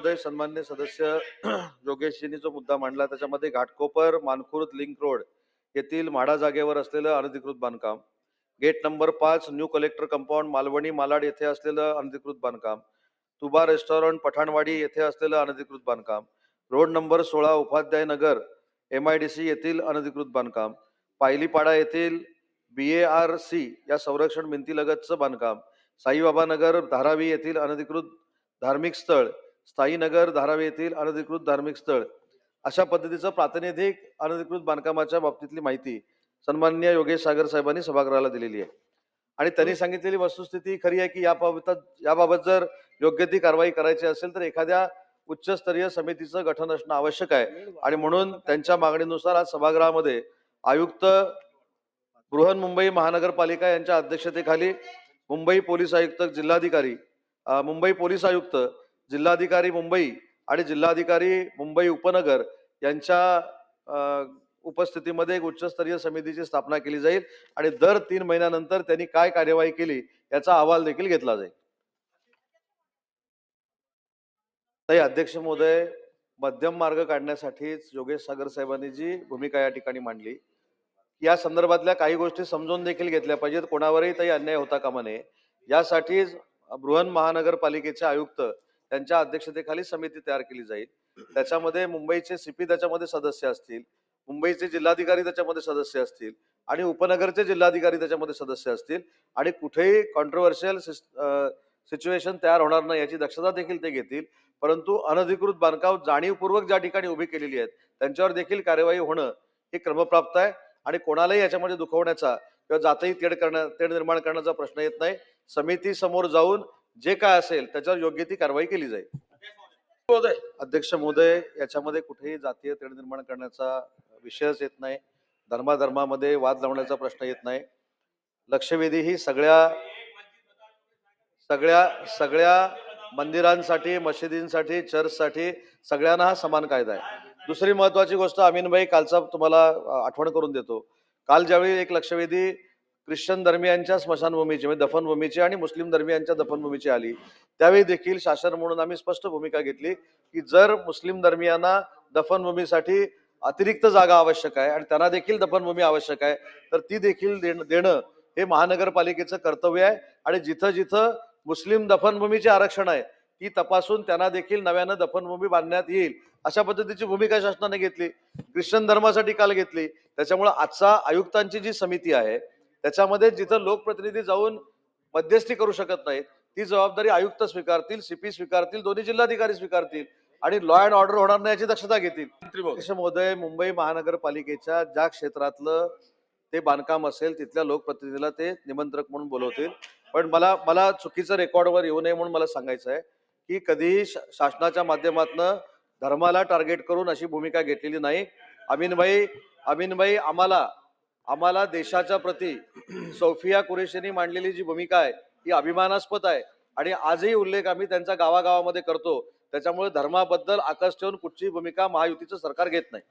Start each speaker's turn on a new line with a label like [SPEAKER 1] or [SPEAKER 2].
[SPEAKER 1] महोदय सन्मान्य सदस्य योगेशजींनी जो मुद्दा मांडला त्याच्यामध्ये घाटकोपर मानखुर्द लिंक रोड येथील म्हाडा जागेवर असलेलं अनधिकृत बांधकाम. गेट नंबर पाच new collector compound Malvani Malad येथे असलेलं अनधिकृत बांधकाम. तुबा रेस्टॉरंट पठाणवाडी येथे असलेलं अनधिकृत बांधकाम. रोड नंबर सोळा Upadhyay Nagar M I D C येथील अनधिकृत बांधकाम. पायलीपाडा येथील बी ए आर सी या संरक्षण भिंतीलगतचं बांधकाम. साईबाबा नगर धारावी येथील अनधिकृत धार्मिक स्थळ स्थायीनगर धारावी येथील अनधिकृत धार्मिक स्थळ. अशा पद्धतीचं प्रातिनिधिक अनधिकृत बांधकामाच्या बाबतीतली माहिती सन्मान्य योगेश सागर साहेबांनी सभागृहाला दिलेली आहे. आणि त्यांनी सांगितलेली वस्तुस्थिती खरी आहे की याबाबत याबाबत जर योग्य ती कारवाई करायची असेल तर एखाद्या उच्चस्तरीय समितीचं गठन असणं आवश्यक आहे. आणि म्हणून त्यांच्या मागणीनुसार आज सभागृहामध्ये आयुक्त बृहन्मुंबई महानगरपालिका यांच्या अध्यक्षतेखाली मुंबई पोलीस आयुक्त जिल्हाधिकारी मुंबई पोलीस आयुक्त जिल्हाधिकारी मुंबई आणि जिल्हाधिकारी मुंबई उपनगर यांच्या उपस्थितीमध्ये एक उच्चस्तरीय समितीची स्थापना केली जाईल आणि दर तीन महिन्यानंतर त्यांनी काय कार्यवाही केली याचा अहवाल देखील घेतला जाईल. ताई अध्यक्ष महोदय मध्यम मार्ग काढण्यासाठीच योगेश सागर साहेबांनी जी भूमिका या ठिकाणी मांडली या संदर्भातल्या काही गोष्टी समजून देखील घेतल्या पाहिजेत. कोणावरही तरी अन्याय होता कामा नये. यासाठीच बृहन महानगरपालिकेचे आयुक्त त्यांच्या अध्यक्षतेखाली समिती तयार केली जाईल. त्याच्यामध्ये मुंबईचे सीपी त्याच्यामध्ये सदस्य असतील मुंबईचे जिल्हाधिकारी त्याच्यामध्ये सदस्य असतील आणि उपनगरचे जिल्हाधिकारी त्याच्यामध्ये सदस्य असतील आणि कुठेही कॉन्ट्रोवर्शियल सिच्युएशन तयार होणार नाही याची दक्षता देखील ते घेतील. परंतु अनधिकृत बांधकाम जाणीवपूर्वक ज्या ठिकाणी उभी केलेली आहेत त्यांच्यावर देखील कार्यवाही होणं हे क्रमप्राप्त आहे आणि कोणालाही याच्यामध्ये दुखवण्याचा किंवा जातही तेढ करण्या तेढ निर्माण करण्याचा प्रश्न येत नाही. समिती समोर जाऊन जे काय असेल त्याच्यावर योग्य ती कारवाई केली जाईल. अध्यक्ष महोदय याच्यामध्ये कुठेही जातीय तेढ निर्माण करण्याचा विषयच येत नाही. धर्माधर्मामध्ये वाद लावण्याचा प्रश्न येत नाही. लक्षवेधी ही सगळ्या सगळ्या सगळ्या मंदिरांसाठी मशिदींसाठी चर्चसाठी सगळ्यांना हा समान कायदा आहे. दुसरी महत्वाची गोष्ट अमीनभाई कालचा तुम्हाला आठवण करून देतो. काल ज्यावेळी एक लक्षवेधी ख्रिश्चन धर्मियांच्या स्मशानभूमीची म्हणजे दफनभूमीची आणि मुस्लिम धर्मियांच्या दफनभूमीची आली. त्यावेळी देखील शासन म्हणून आम्ही स्पष्ट भूमिका घेतली की जर मुस्लिम धर्मियांना दफनभूमीसाठी अतिरिक्त जागा आवश्यक आहे आणि त्यांना देखील दफनभूमी आवश्यक आहे तर ती देखील देणं देणं हे महानगरपालिकेचं कर्तव्य आहे. आणि जिथं जिथं मुस्लिम दफनभूमीचे आरक्षण आहे ती तपासून त्यांना देखील नव्यानं दफनभूमी बांधण्यात येईल अशा पद्धतीची भूमिका शासनाने घेतली. ख्रिश्चन धर्मासाठी काल घेतली. त्याच्यामुळे आजचा आयुक्तांची जी समिती आहे त्याच्यामध्ये जिथं लोकप्रतिनिधी जाऊन मध्यस्थी करू शकत नाहीत ती जबाबदारी आयुक्त स्वीकारतील सीपी स्वीकारतील दोन्ही जिल्हाधिकारी स्वीकारतील आणि लॉ अँड ऑर्डर होणार नाही याची दक्षता घेतील. महोदय. मुंबई महानगरपालिकेच्या ज्या क्षेत्रातलं ते बांधकाम असेल तिथल्या लोकप्रतिनिधीला ते निमंत्रक म्हणून बोलवतील. पण मला मला चुकीचं रेकॉर्डवर येऊ नये म्हणून मला सांगायचं आहे की कधीही शासनाच्या माध्यमातनं धर्माला टार्गेट करून अशी भूमिका घेतलेली नाही. अमीनभाई अमीनभाई आम्हाला आम्हाला देशाच्या प्रती सोफिया कुरेशींनी मांडलेली जी भूमिका आहे ही अभिमानास्पद आहे. आणि आजही उल्लेख आम्ही त्यांचा गावागावामध्ये करतो. त्याच्यामुळे धर्माबद्दल आकाश ठेवून कुठचीही भूमिका महायुतीचं सरकार घेत नाही.